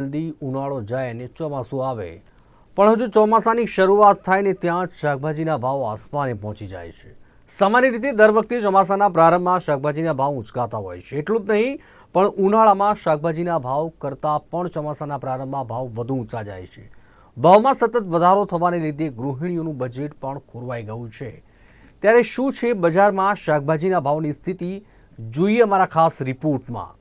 જલ્દી ઉનાળો જાય અને ચોમાસું આવે. પણ હજુ ચોમાસાની શરૂઆત થાય ને ત્યાં શાકભાજીના ભાવ આસમાને પહોંચી જાય છે. સામાન્ય રીતે દર વખતે ચોમાસાના પ્રારંભમાં શાકભાજીના ભાવ ઉંચકાતા હોય છે. એટલું જ નહીં, પણ ઉનાળામાં શાકભાજીના ભાવ કરતાં પણ ચોમાસાના પ્રારંભમાં ભાવ વધુ ઊંચા જાય છે. ભાવમાં સતત વધારો થવાને લીધે ગૃહિણીઓનું બજેટ પણ ખોરવાઈ ગયું છે. ત્યારે શું છે બજારમાં શાકભાજીના ભાવની સ્થિતિ? જોઈએ અમારા ખાસ રિપોર્ટમાં.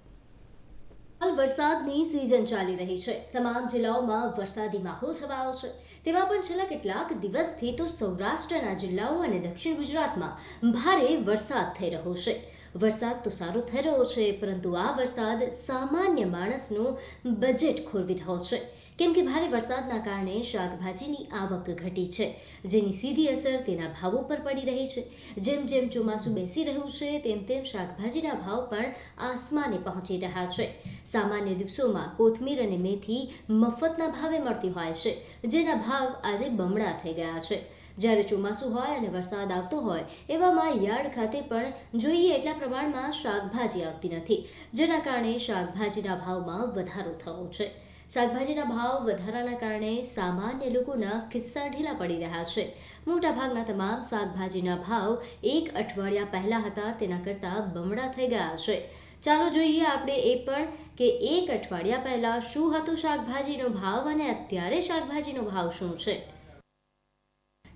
વરસાદની સિઝન ચાલી રહી છે. તમામ જિલ્લાઓમાં વરસાદી માહોલ છવાયો છે. તેમાં પણ છેલ્લા કેટલાક દિવસથી તો સૌરાષ્ટ્રના જિલ્લાઓ અને દક્ષિણ ગુજરાતમાં ભારે વરસાદ થઈ રહ્યો છે. વરસાદ તો સારો થઈ રહ્યો છે, પરંતુ આ વરસાદ સામાન્ય માણસનું બજેટ ખોરવી રહ્યો છે. કેમ કે ભારે વરસાદના કારણે શાકભાજીની આવક ઘટી છે, જેની સીધી અસર તેના ભાવો પર પડી રહી છે. જેમ જેમ ચોમાસું બેસી રહ્યું છે, તેમ તેમ શાકભાજીના ભાવ પણ આસમાને પહોંચી રહ્યા છે. સામાન્ય દિવસોમાં કોથમીર અને મેથી મફતના ભાવે મળતી હોય છે, જેના ભાવ આજે બમણા થઈ ગયા છે. જ્યારે ચોમાસું હોય અને વરસાદ આવતો હોય, એવામાં યાર્ડ ખાતે પણ જોઈએ એટલા પ્રમાણમાં શાકભાજી આવતી નથી, જેના કારણે શાકભાજીના ભાવમાં વધારો થયો છે. શાકભાજીના ભાવ વધારાના કારણે સામાન્ય લોકોના ખિસ્સા ઢીલા પડી રહ્યા છે. મોટાભાગના તમામ શાકભાજીના ભાવ એક અઠવાડિયા પહેલા હતા, તેના કરતાં બમણા થઈ ગયા છે. ચાલો જોઈએ આપણે એ પણ કે એક અઠવાડિયા પહેલા શું હતું શાકભાજીનો ભાવ અને અત્યારે શાકભાજીનો ભાવ શું છે?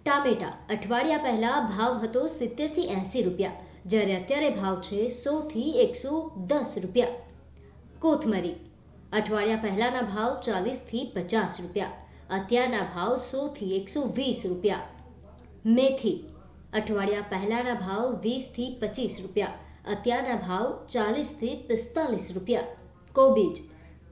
ટામેટા, અઠવાડિયા પહેલા ભાવ હતો સિત્તેરથી એંસી રૂપિયા, જ્યારે અત્યારે ભાવ છે સોથી એકસો દસ રૂપિયા. કોથમરી અઠવાડિયા પહેલાંના ભાવ ચાલીસથી પચાસ રૂપિયા, અત્યારના ભાવ સોથી એકસો વીસ રૂપિયા. મેથી, અઠવાડિયા પહેલાંના ભાવ વીસથી પચીસ રૂપિયા, અત્યારના ભાવ ચાલીસથી પિસ્તાલીસ રૂપિયા. કોબીજ,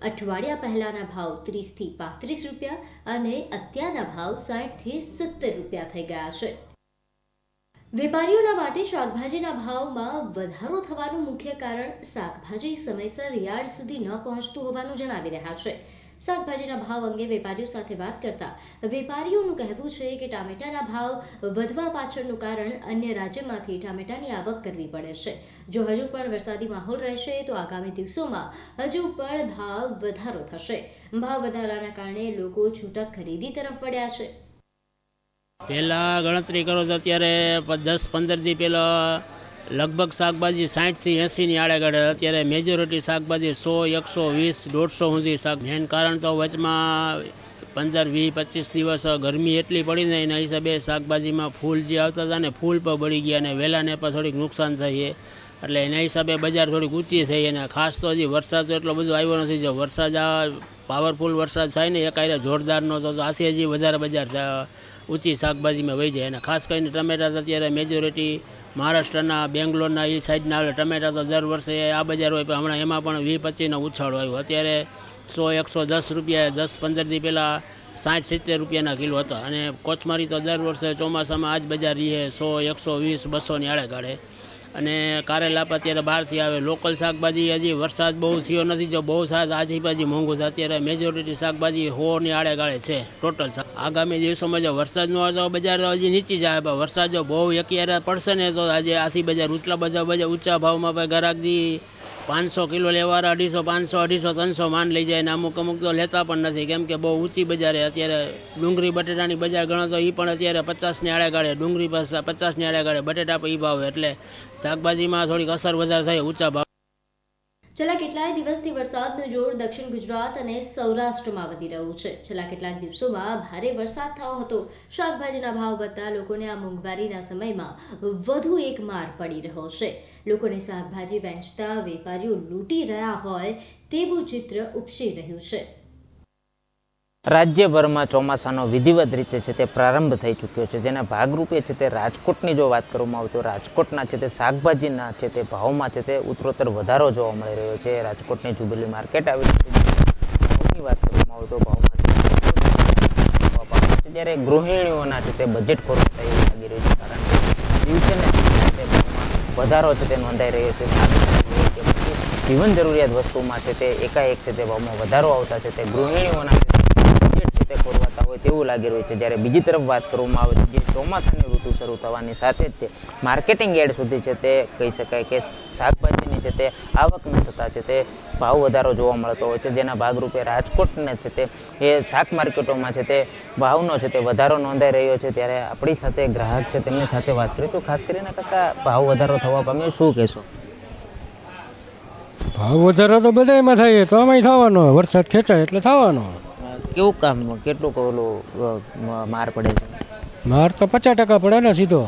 અઠવાડિયા પહેલાંના ભાવ ત્રીસથી પાંત્રીસ રૂપિયા અને અત્યારના ભાવ સાઠથી સિત્તેર રૂપિયા થઈ ગયા છે. વેપારીઓના માટે શાકભાજીના ભાવમાં વધારો થવાનું મુખ્ય કારણ શાકભાજી સમયસર યાર્ડ સુધી ન પહોંચતું હોવાનું જણાવી રહ્યા છે. શાકભાજીના ભાવ અંગે વેપારીઓ સાથે વાત કરતા વેપારીઓનું કહેવું છે કે ટામેટાના ભાવ વધવા પાછળનું કારણ અન્ય રાજ્યમાંથી ટામેટાની આવક કરવી પડે છે. જો હજુ પણ વરસાદી માહોલ રહેશે, તો આગામી દિવસોમાં હજુ પણ ભાવ વધારો થશે. ભાવ વધારાના કારણે લોકો છૂટક ખરીદી તરફ વળ્યા છે. પહેલાં ગણતરી કરો તો અત્યારે દસ પંદર દી પહેલાં લગભગ શાકભાજી સાઠથી એંસીની આડેગાડે અત્યારે મેજોરિટી શાકભાજી સો, એકસો, વીસ, દોઢસો સુધી શાક મેન કારણ તો વચમાં પંદર, વીસ, પચીસ દિવસ ગરમી એટલી પડી ને એના હિસાબે શાકભાજીમાં ફૂલ જે આવતા હતા ને ફૂલ પણ બળી ગયા અને વહેલાને પણ થોડીક નુકસાન થઈએ એટલે એના હિસાબે બજાર થોડીક ઊંચી થઈ અને ખાસ તો હજી વરસાદ તો એટલો બધો આવ્યો નથી. જો વરસાદ પાવરફુલ વરસાદ થાય ને એકાયરે જોરદારનો તો આથી હજી વધારે બજાર ઊંચી શાકભાજીમાં વહી જાય. અને ખાસ કરીને ટમેટા તો અત્યારે મેજોરિટી મહારાષ્ટ્રના, બેંગ્લોરના એ સાઈડના આવે ટમેટા તો દર વર્ષે આ બજાર હોય, પણ હમણાં એમાં પણ વીસ પચીસનો ઉછાળો આવ્યો. અત્યારે સો, એકસો દસ રૂપિયા, દસ પંદર દી પહેલાં સાઠ, સિત્તેર રૂપિયાના કિલો હતા. અને કોચમારી તો દર વર્ષે ચોમાસામાં આ જ બજાર રહીએ સો, એકસો વીસ, બસોની આડે ગાળે અને કારેલા પણ અત્યારે બહારથી આવે. લોકલ શાકભાજી હજી વરસાદ બહુ થયો નથી. જો બહુ થાય આજી પાછી મોંઘું છે અત્યારે મેજોરિટી શાકભાજી હોની આડે ગાળે છે ટોટલ શાક. આગામી દિવસોમાં જો વરસાદ ન હોય તો બજાર હજી નીચી જાય, પણ વરસાદ જો બહુ એકયારે પડશે ને તો આજે આથી બજાર ઉચલા બજાર બજાર ઊંચા ભાવમાં ભાઈ ગરાકજી પાંચસો કિલો લેવાના, અઢીસો, પાંચસો, અઢીસો, ત્રણસો માન લઈ જાય ને અમુક અમુક તો લેતા પણ નથી. કેમ કે બહુ ઊંચી બજારે અત્યારે ડુંગળી, બટેટાની બજાર ગણો તો એ પણ અત્યારે પચાસની આડે ગાળે ડુંગળી પાસે, પચાસની આડે ગાળે બટેટા પણ એ ભાવે. એટલે શાકભાજીમાં થોડીક અસર વધારે થાય, ઊંચા ભાવ છેલ્લા કેટલાય દિવસથી વરસાદનું જોર દક્ષિણ ગુજરાત અને સૌરાષ્ટ્રમાં વધી રહ્યું છે. છેલ્લા કેટલાક દિવસોમાં ભારે વરસાદ થયો હતો. શાકભાજીના ભાવ વધતા લોકોને આ મોંઘવારીના સમયમાં વધુ એક માર પડી રહ્યો છે. લોકોને શાકભાજી વેચતા વેપારીઓ લૂંટી રહ્યા હોય તેવું ચિત્ર ઉપસી રહ્યું છે. રાજ્યભરમાં ચોમાસાનો વિધિવત રીતે છે તે પ્રારંભ થઈ ચૂક્યો છે જેના ભાગરૂપે છે તે રાજકોટની જો વાત કરવામાં આવે તો રાજકોટના છે તે શાકભાજીના છે તે ભાવમાં છે તે ઉત્તરોત્તર વધારો જોવા મળી રહ્યો છે રાજકોટની જુબેલી માર્કેટ આવી ભાવની વાત કરવામાં આવે તો ભાવમાં છે છે. જ્યારે ગૃહિણીઓના છે તે બજેટ ખોરું થઈ લાગી રહ્યું છે કારણ કે દિવસે વધારો છે તે નોંધાઈ રહ્યો છે જીવન જરૂરિયાત વસ્તુમાં છે તે એકાએક છે તે ભાવમાં વધારો આવતા છે તે ગૃહિણીઓના છે તે બજેટ છે તે ખોરવાતા હોય તેવું લાગી રહ્યું છે. જ્યારે બીજી તરફ વાત કરવામાં આવે તો જે ચોમાસાની ઋતુ શરૂ થવાની સાથે જ તે માર્કેટિંગ એડ સુધી છે તે કહી શકાય કે શાકભાજીની છે તે આવક ન થતાં છે તે ભાવ વધારો જોવા મળતો હોય છે. જેના ભાગરૂપે રાજકોટને છે તે, એ શાક માર્કેટોમાં છે તે ભાવનો છે તે વધારો નોંધાઈ રહ્યો છે. ત્યારે આપણી સાથે ગ્રાહક છે તેમની સાથે વાત કરીશું. ખાસ કરીને કાકા, ભાવ વધારો થવા પામ્યો. શું કહેશો? ભાવ વધારો તો બધામાં થાય. તો આમાંય થવાનો વરસાદ ખેંચાય એટલે થવાનો. કેવું કામ કેટલું ઓલું માર પડે છે? માર તો પચાસ ટકા પડે ને સીધો.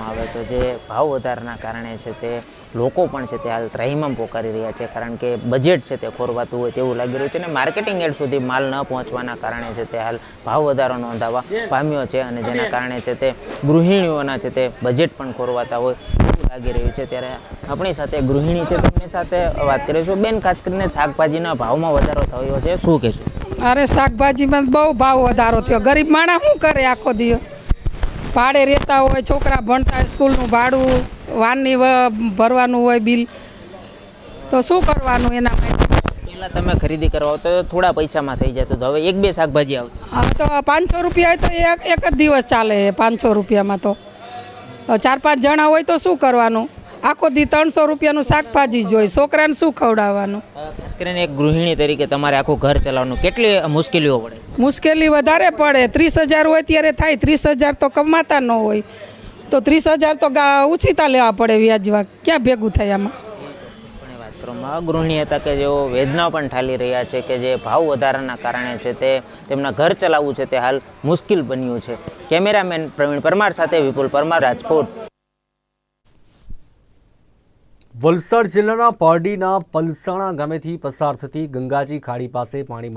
આવે તો જે ભાવ વધારાના કારણે છે તે લોકો પણ છે તે હાલ ત્રાહિમામ પોકારી રહ્યા છે કારણ કે બજેટ છે તે ખોરવાતું હોય તેવું લાગી રહ્યું છે અને માર્કેટિંગ એડ સુધી માલ ન પહોંચવાના કારણે છે તે હાલ ભાવ વધારો નોંધાવા પામ્યો છે અને જેના કારણે છે તે ગૃહિણીઓના છે તે બજેટ પણ ખોરવાતા હોય. લાગી રહ્યું છે ત્યારે આપણી સાથે ગૃહિણી છે તેમની સાથે વાત કરીશું. બેન ખાસ કરીને શાકભાજીના ભાવમાં વધારો થયો છે શું કહેશું? અરે શાકભાજીમાં બહુ ભાવ વધારો થયો. ગરીબ માણસ શું કરે આખો દિવસ? ભાડે રહેતા હોય છોકરા ભણતા હોય સ્કૂલનું ભાડું વાનની ભરવાનું હોય બિલ. તો શું કરવાનું એના માટે? પહેલાં તમે ખરીદી કરવા તો થોડા પૈસામાં થઈ જતું તો હવે એક બે શાકભાજી આવતી. હા તો પાંચસો રૂપિયા હોય તો એક એક જ દિવસ ચાલે પાંચસો રૂપિયામાં તો. ચાર પાંચ જણા હોય તો શું કરવાનું? આખો દી ત્રણસો રૂપિયાનું શાકભાજી જ હોય. છોકરાને શું ખવડાવવાનું? ખાસ કરીને એક ગૃહિણી તરીકે તમારે આખું ઘર ચલાવવાનું. કેટલી મુશ્કેલીઓ પડે? મુશ્કેલી વધારે પડે. ત્રીસ હજાર હોય ત્યારે થાય. ત્રીસ હજાર તો કમાતા ન હોય. તો ત્રીસ હજાર તો ઉછીતા લેવા પડે વ્યાજવા ક્યાં ભેગું થાય આમાં? આવે, ગૃહિણી હતા કે જેઓ વેદના પણ ઠાલી રહ્યા છે કે જે ભાવ વધારાના કારણે છે તે તેમના ઘર ચલાવવું છે તે હાલ મુશ્કેલ બન્યું છે. કેમેરામેન પ્રવીણ પરમાર સાથે વિપુલ પરમાર રાજકોટ. વલસાડ જિલ્લાના પારડીના પલસાણા ગામેથી પસાર થતી ગંગાજી ખાડી પાસે પાણીમાં